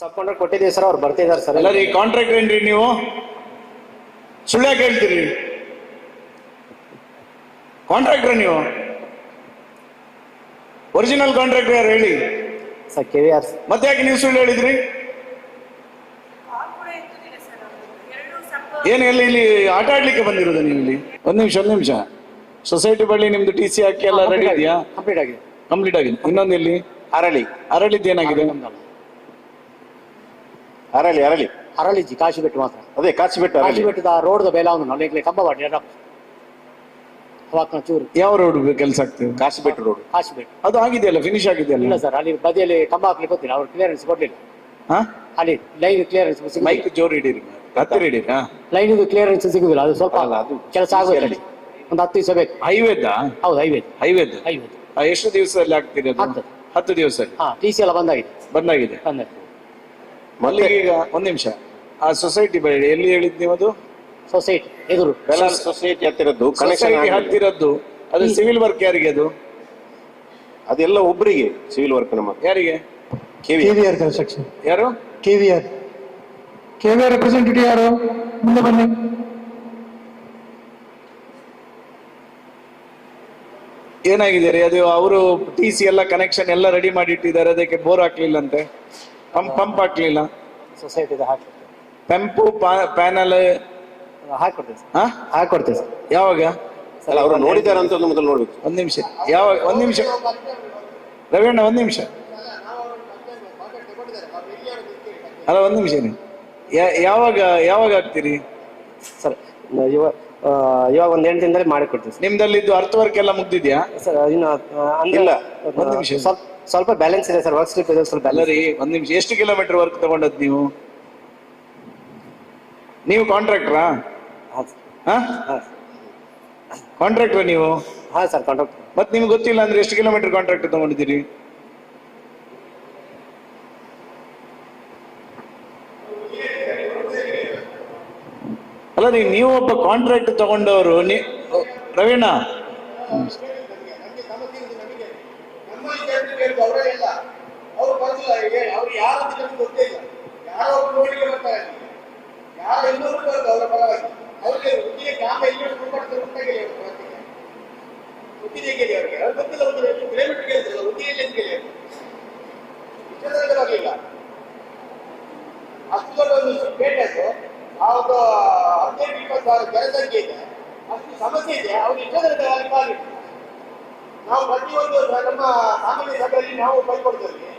ಸಬ್ಕೊಂಡ್ರೆ ಕೊಟ್ಟಿದ್ದೀವಿ ಸರ್ ಅವ್ರು ಬರ್ತಿದ್ದಾರೆ ಸರ್. ಎಲ್ಲ ಈ ಕಾಂಟ್ರಾಕ್ಟ್ ಏನ್ರಿ ನೀವು? ಸುಳ್ಳ ಕೇಳ್ತೀರಿ. ಹೇಳ್ತೀರಿ ಕಾಂಟ್ರಾಕ್ಟ್ರ ನೀವು? ಒರಿಜಿನಲ್ ಕಾಂಟ್ರಾಕ್ಟ್ ಯಾರು ಹೇಳಿ? ಸರ್ ಕೆ ವಿ ಆರ್ ಮತ್ತೆ ಯಾಕೆ ನೀವು ಸುಳ್ಳು ಹೇಳಿದ್ರಿ? ಏನು ಎಲ್ಲಿ ಇಲ್ಲಿ ಆಟ ಆಡ್ಲಿಕ್ಕೆ ಬಂದಿರೋದು ನೀವು ಇಲ್ಲಿ? ಒಂದ್ ನಿಮಿಷ ಒಂದ್ ನಿಮಿಷ. ಸೊಸೈಟಿ ಬಳಿ ನಿಮ್ದು ಟಿ ಸಿ ಹಾಕಿ ಎಲ್ಲ ರೆಡಿ ಇದೆಯಾ? ಕಂಪ್ಲೀಟ್ ಆಗಿದೆ. ಕಂಪ್ಲೀಟ್ ಆಗಿದೆ. ಇನ್ನೊಂದು ಇಲ್ಲಿ ಅರಳಿ. ಅರಳಿದ್ದು ಏನಾಗಿದೆ? ಅರಳಿ ಅರಳಿ. ಅರಳಿಜಿ ಕಾಶಿ ಬೆಟ್ಟು ಮಾತ್ರ. ಅದೇ ಕಾಚಿಬೆಟ್ಟು ಕಾಶಿ ಅರಳಿ. ಬೆಟ್ಟದ ರೋಡ್ದ ಬೇಲ ಒಂದು ನಾಲ್ಕು ಕಂಬ ಮಾಡಿ ಅವಾಗ ಚೂರು. ಯಾವ ರೋಡ್ ಕೆಲಸ ಆಗ್ತದೆ? ರೋಡ್. ಕಾಶಿ ಬೆಟ್ಟು ಅದು ಆಗಿದೆಯಲ್ಲ? ಫಿನಿಶ್ ಇಲ್ಲ ಆಗಿದೆಯಲ್ಲ ಸರ್ ಅಲ್ಲಿ ಬದಿಯಲ್ಲಿ ಕಂಬ ಹಾಕ್ಲಿಕ್ಕೆ ಗೊತ್ತಿಲ್ಲ ಅವ್ರು ಕ್ಲಿಯರೆನ್ಸ್ ಕೊಡ್ಲಿಲ್ಲ. ಹಾ? ಅಲ್ಲಿ ಲೈನ್ ಕ್ಲಿಯರೆನ್ಸ್ ಮೈಕ್ ಜೋರ್ ಹಿಡೀರಿ ಹತ್ತಿರ ಹಿಡೀರಿ ಹಾ. ಲೈನ್ ಕ್ಲಿಯರೆನ್ಸ್ ಸಿಗುದಿಲ್ಲ ಅದು ಸ್ವಲ್ಪ ಅಲ್ಲ, ಅದು ಕೆಲಸ ಆಗೋದಿಲ್ಲ. ಒಂದು ಹತ್ತು ದಿವಸ ಬೇಕು. ಹೈವೇದ ಹೌದು ಹೈವೇ ಹೈವೇದ ಐವತ್ತು ಎಷ್ಟು ದಿವಸದಲ್ಲಿ ಆಗ್ತೀರಿ ಅದು? ಹತ್ತು. ಹತ್ತು ದಿವಸ ಹಾ ಟಿ ಸಿ ಎಲ್ಲ ಬಂದಾಗಿದೆ. ಬಂದಾಗಿದೆ. ಬಂದಾಗಿದೆ. ಅಲ್ಲಿಗೆ ಈಗ ಒಂದ್ ನಿಮಿಷ. ಆ ಸೊಸೈಟಿ ಬಳಿ ಎಲ್ಲಿ ಹೇಳಿದ್ ನೀವು ಅದು ಸೊಸೈಟಿ ಎದುರು. ಬೆಲಾರ್ ಸೊಸೈಟಿ ಹತ್ತಿರದ್ದು ಕನೆಕ್ಷನ್ ಸೊಸೈಟಿ ಹತ್ತಿರದ್ದು. ಅದು ಸಿವಿಲ್ ವರ್ಕ್ ಯಾರಿಗೆ ಅದು? ಅದೆಲ್ಲ ಒಬ್ಬರಿಗೆ ಸಿವಿಲ್ ವರ್ಕ್ ನಮ್ಮ. ಯಾರಿಗೆ? ಕೆವಿ ಕೆವಿಆರ್ ಕನ್ಸ್ಟ್ರಕ್ಷನ್ ಯಾರು? ಕೆವಿಆರ್ ಕೆವಿಆರ್ ರೆಪ್ರೆಸೆಂಟೇಟಿವ್ ಯಾರು? ಮುಂದೆ ಬನ್ನಿ. ಏನಾಗಿದೆ ರೀ ಅದು ಅವರು ಟಿ ಸಿ ಎಲ್ಲ ಕನೆಕ್ಷನ್ ಎಲ್ಲ ರೆಡಿ ಮಾಡಿ ಇಟ್ಟಿದ್ದಾರೆ ಅದಕ್ಕೆ ಬೋರ್ ಹಾಕ್ಲಿಲ್ಲ ಅಂತೆ ಪಂಪ್ ಪಂಪ್ ಹಾಕ್ಲಿಲ್ಲ. ಸೊಸೈಟಿದ ಹಾಕಿ ಪಂಪು ಪ್ಯಾನಲ್. ಹಾಕೊಡ್ತೇವೆ ಸರ್. ಹಾ? ಹಾಕೊಡ್ತೇವೆ ಸರ್. ಯಾವಾಗ? ಅಲ್ಲ ಅವರು ನೋಡಿದ್ದಾರೆ ಅಂತ ಒಂದು ಮೊದಲು ನೋಡ್ಬೇಕು. ಒಂದ್ ನಿಮಿಷ. ಯಾವಾಗ? ಒಂದ್ ನಿಮಿಷ. ರವೀಣ್ಣ ಒಂದ್ ನಿಮಿಷ. ಅಲ್ಲ ಒಂದ್ ನಿಮಿಷ ಯಾವಾಗ ಯಾವಾಗ ಹಾಕ್ತೀರಿ? ಸರ್ ಇವಾಗ ಇವಾಗ ಒಂದು ಎಂಟು ದಿನದಲ್ಲಿ ಮಾಡಿ ಕೊಡ್ತೀವಿ ನಿಮ್ದಲ್ಲಿ ಇದು ಅರ್ಥ ವರ್ಕ್ ಎಲ್ಲ ಮುಗ್ದಿದ್ಯಾ? ಸರ್ ಇನ್ನು ಇಲ್ಲ. ಒಂದು ನಿಮಿಷ. ಸ್ವಲ್ಪ ಸ್ವಲ್ಪ ಬ್ಯಾಲೆನ್ಸ್ ಇದೆ ಸರ್ ವರ್ಕ್ ಸ್ಲಿಪ್ ಇದೆ ಸ್ವಲ್ಪ ಅಲ್ಲ ರೀ ಒಂದ್ ನಿಮಿಷ ಎಷ್ಟು ಕಿಲೋಮೀಟರ್ ವರ್ಕ್ ತಗೊಂಡದ್ ನೀವು? ನೀವು ಕಾಂಟ್ರಾಕ್ಟ್ರಾ ಹಾಂ ಕಾಂಟ್ರಾಕ್ಟ್ರ ನೀವು? ಹಾಂ ಸರ್ ಕಾಂಟ್ರಾಕ್ಟ್ ಮತ್ ನಿಮ್ಗೆ ಗೊತ್ತಿಲ್ಲ ಅಂದ್ರೆ ಎಷ್ಟು ಕಿಲೋಮೀಟರ್ ಕಾಂಟ್ರಾಕ್ಟ್ ತಗೊಂಡಿದ್ದೀರಿ? ಅಲ್ಲ ರೀ ನೀವು ಒಬ್ಬ ಕಾಂಟ್ರಾಕ್ಟ್ ತಗೊಂಡವರು ನೀ ರವೀಣ ನಮ್ಮ ವಿದ್ಯಾರ್ಥಿಗಳು ಅವರೇ ಇಲ್ಲ ಅವ್ರು ಬಂದಿಲ್ಲ ಈಗ ಅವ್ರು ಯಾರು ಅಂತ ಗೊತ್ತೇ ಇಲ್ಲ. ಯಾರೋ ನೋಡಿಗೆ ಬರ್ತಾರೆ ಯಾರು ಎಲ್ಲರೂ ಬರೋದು ಅವರ ಪರವಾಗಿ. ಅವ್ರಿಗೆ ಹುಟ್ಟಿಗೆ ಗ್ರಾಮ ಎಲ್ಲಿ ಮಾಡ್ತಾರೆ ಗೊತ್ತಾಗಿಲ್ಲ ಇವ್ರ ಪ್ರವೃತ್ತಿಗೆ. ಕೇಳಿ ಅವ್ರಿಗೆ? ಅವ್ರು ಗೊತ್ತಿಲ್ಲ ಒಂದು ಎಷ್ಟು ಕಿಲೋಮೀಟರ್ ಕೇಳಿದ್ರಲ್ಲ ಉದ್ದಿಗೆಯಲ್ಲಿ ಅಂತ ಕೇಳಿ ಆಗಲಿಲ್ಲ ಅಷ್ಟು ದೊಡ್ಡ ಒಂದು ಪೇಟೆ ಅದು. ಆ ಹದಿನೈದು ಇಪ್ಪತ್ತು ಸಾವಿರ ಜನಸಂಖ್ಯೆ ಇದೆ. ಅಷ್ಟು ಸಮಸ್ಯೆ ಇದೆ. ಅವ್ರು ಇಷ್ಟದಲ್ಲಿ ನಾವು ಪ್ರತಿಯೊಂದು ನಮ್ಮ ಸಾಮಾನ್ಯ ಸಭೆಯಲ್ಲಿ ನಾವು ಬೈಕೊಡ್ತೀವಿ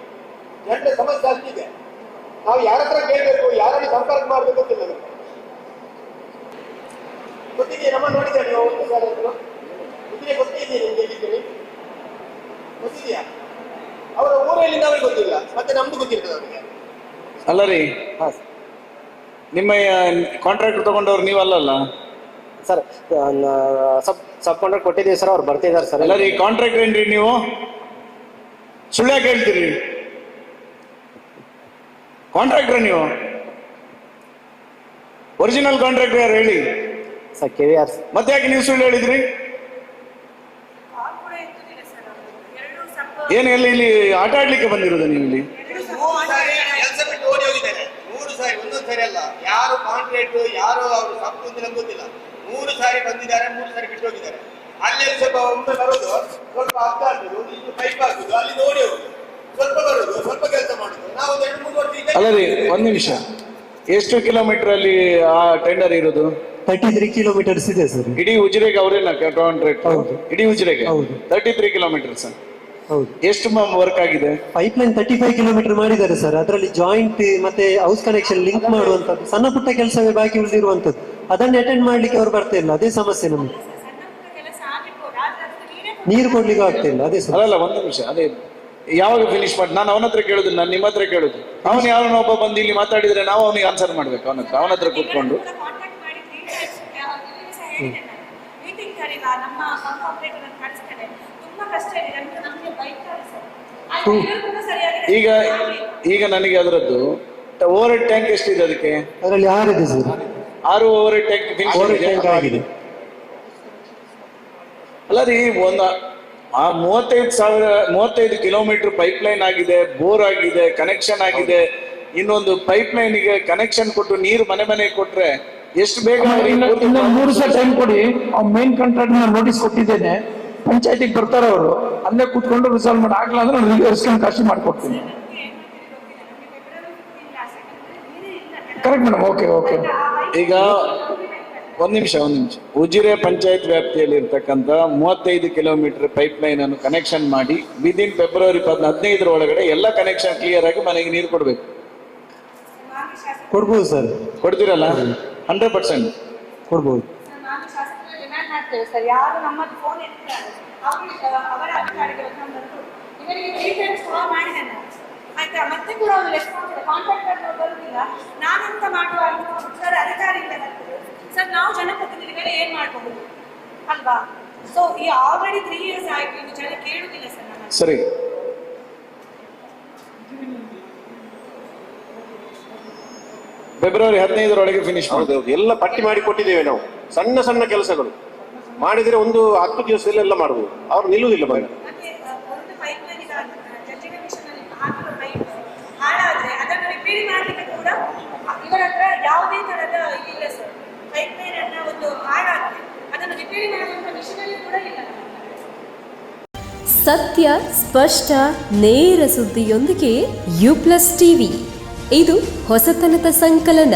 ಜನರ ಸಮಸ್ಯೆ ಆಗ್ತಿದೆ. ನಾವು ಯಾರ ಹತ್ರ ಕೇಳಬೇಕು ಯಾರನ್ನು ಸಂಪರ್ಕ ಮಾಡಬೇಕು ಗೊತ್ತಿಲ್ಲ ನಮ್ಗೆ. ಗೊತ್ತಿದೆಯಾ ನಮ್ಮ ನೋಡಿದ್ದಾರೆ ನೀವು ಒಂದು ಸಲ? ಗೊತ್ತಿದೆ ಗೊತ್ತಿದೆಯಾ ನಿಮ್ಗೆ ಗೊತ್ತಿದೆಯಾ ಅವರ ಊರಲ್ಲಿ ಅವ್ರಿಗೆ ಗೊತ್ತಿಲ್ಲ ಮತ್ತೆ ನಮ್ದು ಗೊತ್ತಿರ್ತದೆ ಅವರಿಗೆ. ಅಲ್ಲ ರೀ ಹಾಂ. ನಿಮ್ಮ ಕಾಂಟ್ರಾಕ್ಟ್ ತಗೊಂಡವ್ರು ನೀವಲ್ಲ ಸರ್ ಸಬ್ ಸಬ್ ಕಾಂಟ್ರಾಕ್ಟ್ ಕೊಟ್ಟಿದ್ದೀವಿ ಸರ್ ಅವ್ರು ಬರ್ತಿದ್ದಾರೆ ಸರ್. ಅಲ್ಲ ರೀ ಕಾಂಟ್ರಾಕ್ಟ್ ಏನ್ರಿ ನೀವು? ಸುಳ್ಳ್ಯಾಕೆ ಹೇಳ್ತೀರಿ. ಕಾಂಟ್ರಾಕ್ಟ್ರ ನೀವು? ಒರಿಜಿನಲ್ ಕಾಂಟ್ರಾಕ್ಟರ್ ಯಾರು ಹೇಳಿ? ಸರ್ ಕೆ ವಿ ಆರ್ ಮತ್ತೆ ಯಾಕೆ ನೀವು ಸುಳ್ಳು ಹೇಳಿದ್ರಿ? ಏನು ಎಲ್ಲಿ ಇಲ್ಲಿ ಆಟ ಆಡ್ಲಿಕ್ಕೆ ಬಂದಿರೋದು ನೀವು ಇಲ್ಲಿ? ಮೂರು ಸಾರಿ ಒಂದೊಂದು ಸಾರಿ ಅಲ್ಲ. ಯಾರು ಕಾಂಟ್ರಾಕ್ಟ್ ಯಾರು ಅವರು ಸತ್ತು ಅಂತ ಗೊತ್ತಿಲ್ಲ. ಮೂರು ಸಾರಿ ಬಂದಿದ್ದಾರೆ ಮೂರು ಸಾರಿ ಬಿಟ್ಟು ಹೋಗಿದ್ದಾರೆ. ಅಲ್ಲಿ ಸ್ವಲ್ಪ ಒಮ್ಮೆ ಬರೋದು ಸ್ವಲ್ಪ ಅರ್ಧ ಆಗ್ತದೆ ಒಂದಿಷ್ಟು ಪೈಪ್ ಹಾಕುದು ಅಲ್ಲಿ ನೋಡಿ ಹೋಗುದು ಅಲ್ಲ ರೀ ಒಂದ್ ನಿಮಿಷ. ಎಷ್ಟು ಕಿಲೋಮೀಟರ್ ಅಲ್ಲಿ ಆ ಟೆಂಡರ್ ಇರೋದು? ತರ್ಟಿ ತ್ರೀ ಕಿಲೋಮೀಟರ್ಸ್ ಇದೆ ಸರ್. ಇಡೀ ಉಜಿರೆಗೆ ಅವರೇನ ಕಾಂಟ್ರಾಕ್ಟ್ ಹೌದು. ಇಡೀ ಉಜಿರೆಗೆ? ಹೌದು. ತರ್ಟಿ ತ್ರೀ ಕಿಲೋಮೀಟರ್ಸ್ ಹೌದು. ಎಷ್ಟು ವರ್ಕ್ ಆಗಿದೆ? Pipe line thirty five kilometre ಮಾಡಿದ್ದಾರೆ ಸರ್. ಅದರಲ್ಲಿ ಜಾಯಿಂಟ್ ಮತ್ತೆ ಹೌಸ್ ಕನೆಕ್ಷನ್ ಲಿಂಕ್ ಮಾಡುವಂತದ್ದು ಸಣ್ಣ ಪುಟ್ಟ ಕೆಲಸವೇ ಬಾಕಿ ಉಳಿದಿರುವಂತದ್ದು ಅದನ್ನ ಅಟೆಂಡ್ ಮಾಡ್ಲಿಕ್ಕೆ ಅವ್ರು ಬರ್ತಾ ಇಲ್ಲ. ಅದೇ ಸಮಸ್ಯೆ ನಮಗೆ. ನೀರು ಕೊಡ್ಲಿಕ್ಕೆ ಆಗ್ತಾ ಇಲ್ಲ. ಅದೇ ಸರ್ ಅಲ್ಲ ಒಂದು ನಿಮಿಷ. ಅದೇ ಯಾವಾಗ ಫಿನಿಶ್ ಮಾಡಿ ನಾನು ಅವನ ಹತ್ರ ಕೇಳುದು ನಾನು ನಿಮ್ಮ ಹತ್ರ ಕೇಳುದು. ಅವನು ಯಾವನೊಬ್ಬ ಒಬ್ಬ ಬಂದು ಇಲ್ಲಿ ಮಾತಾಡಿದ್ರೆ ನಾವು ಅವನಿಗೆ ಆನ್ಸರ್ ಮಾಡ್ಬೇಕು ಅವನ ಹತ್ರ ಅವನ ಹತ್ರ ಕೂತ್ಕೊಂಡು. ಈಗ ಈಗ ನನಗೆ ಅದರದ್ದು ಓವರ್ ಹೆಡ್ ಟ್ಯಾಂಕ್ ಎಷ್ಟಿದೆ ಅದಕ್ಕೆ? ಅದರಲ್ಲಿ ಆರು ಇದೆ ಸರ್. ಆರು ಓವರ್ ಹೆಡ್ ಟ್ಯಾಂಕ್ ಆಗಿದೆ. ಅಲ್ಲ ರೀ ಒಂದು ಆ ಮೂವತ್ತೈದು ಸಾವಿರ ಮೂವತ್ತೈದು ಕಿಲೋಮೀಟರ್ ಪೈಪ್ ಲೈನ್ ಆಗಿದೆ ಬೋರ್ ಆಗಿದೆ ಕನೆಕ್ಷನ್ ಆಗಿದೆ. ಇನ್ನೊಂದು ಪೈಪ್ ಲೈನ್ಗೆ ಕನೆಕ್ಷನ್ ಕೊಟ್ಟು ನೀರು ಮನೆ ಮನೆಗೆ ಕೊಟ್ರೆ ಎಷ್ಟು ಬೇಗ ಮೂರು ದಿವಸ ಟೈಮ್ ಕೊಡಿ. ಅವ್ನು ಮೇನ್ ಕಾಂಟ್ರಾಕ್ಟ್ ನಾನು ನೋಟಿಸ್ ಕೊಟ್ಟಿದ್ದೇನೆ. ಪಂಚಾಯತಿಗೆ ಬರ್ತಾರೆ ಅವರು. ಅಲ್ಲೇ ಕೂತ್ಕೊಂಡು ರಿಸಾಲ್ವ್ ಮಾಡಿ ಆಗಲ್ಲ ಅಂದ್ರೆ ನಾನು ರಿಸ್ಕೊಂಡು ಕಾಶಿ ಮಾಡ್ಕೊಡ್ತೀನಿ. ಕರೆಕ್ಟ್ ಮೇಡಮ್ ಓಕೆ ಓಕೆ ಈಗ ಒಂದ್ ನಿಮಿಷ ಒಂದು ನಿಮಿಷ. ಉಜಿರೆ ಪಂಚಾಯತ್ ವ್ಯಾಪ್ತಿಯಲ್ಲಿ ಇರ್ತಕ್ಕಂಥ ಮೂವತ್ತೈದು ಕಿಲೋಮೀಟರ್ ಪೈಪ್ ಲೈನ್ ಅನ್ನು ಕನೆಕ್ಷನ್ ಮಾಡಿ ವಿದಿನ್ ಫೆಬ್ರವರಿ ಹದಿನೈದರ ಒಳಗಡೆ ಎಲ್ಲ ಕನೆಕ್ಷನ್ ಕ್ಲಿಯರ್ ಆಗಿ ಮನೆಗೆ ನೀರು ಕೊಡಬೇಕು. ಕೊಡ್ಬೋದು ಸರ್. ಕೊಡ್ತೀರಲ್ಲ? ಹಂಡ್ರೆಡ್ ಪರ್ಸೆಂಟ್ ಕೊಡ್ಬೋದು. ಮಾನ್ಯ ಡಿಮ್ಯಾಂಡ್ ಮಾಡ್ತೇವೆ ಸರ್ ಯಾರು ನಮ್ಮದು ಫೋನ್ ಎತ್ತಿದ್ದಾರೆ ಅವರು ಅವರ ಅಧಿಕಾರಿಗಳ ನಂಬರು ಇವರಿಗೆ ತ್ರೀ ಟೈಮ್ಸ್ ಕಾಲ್ ಮಾಡಿದೆ ನಾನು ಆಯ್ತಾ ಮತ್ತೆ ಕೂಡ ಒಂದು ರೆಸ್ಪಾನ್ಸ್ ಕಾಂಟ್ರಾಕ್ಟರ್ ಬರುವುದಿಲ್ಲ ನಾನಂತ ಮಾಡುವಾಗ ಸರ್ ಬರ್ತದೆ ಸರ್ ನಾವು ಜನಪ್ರತಿನಿಧಿಗಳು ಏನ್ ಮಾಡಬಹುದು? ಅಲ್ವಾ? ಸೊ ಈ ಆಲ್ರೆಡಿ ತ್ರೀ ಇಯರ್ಸ್ ಆಯ್ತು ಇನ್ನು ಜನ ಕೇಳುದಿಲ್ಲ ಸರ್ ನಮ್ಮ ಸರಿ. ಫೆಬ್ರವರಿ ಹದಿನೈದರೊಳಗೆ ಫಿನಿಶ್ ಮಾಡಿದೆ ಹೌದೌದು. ಎಲ್ಲ ಪಟ್ಟಿ ಮಾಡಿ ಕೊಟ್ಟಿದ್ದೇವೆ ನಾವು. ಸಣ್ಣ ಸಣ್ಣ ಕೆಲಸಗಳು. ಮಾಡಿದ್ರೆ ಒಂದು ಹತ್ತು ದಿವಸದಲ್ಲಿ ಎಲ್ಲ ಮಾಡಬಹುದು ಅವ್ರು ನಿಲ್ಲುವುದಿಲ್ಲ ಪೈಪ್ ಹಾಳಾದ್ರೆ ಅದನ್ನು ರಿಪೇರಿ ಮಾಡ್ಲಿಕ್ಕೆ ಕೂಡ ಆ, ಇವರ ಹತ್ರ ಯಾವುದೇ ತರದ ಇಲ್ಲ ಸರ್. ಪೈಪ್ ಲೈನ್ ಅನ್ನ ಒಂದು ಹಾಳಾಗಿದೆ ಅದನ್ನು ರಿಪೇರಿ ಮಾಡುವಂತ ಮಿಷನ್ ಕೂಡ ಇಲ್ಲ. ಸತ್ಯ, ಸ್ಪಷ್ಟ, ನೇರ ಸುದ್ದಿಯೊಂದಿಗೆ ಯು ಪ್ಲಸ್ ಟಿವಿ ಇದು ಹೊಸತನದ ಸಂಕಲನ.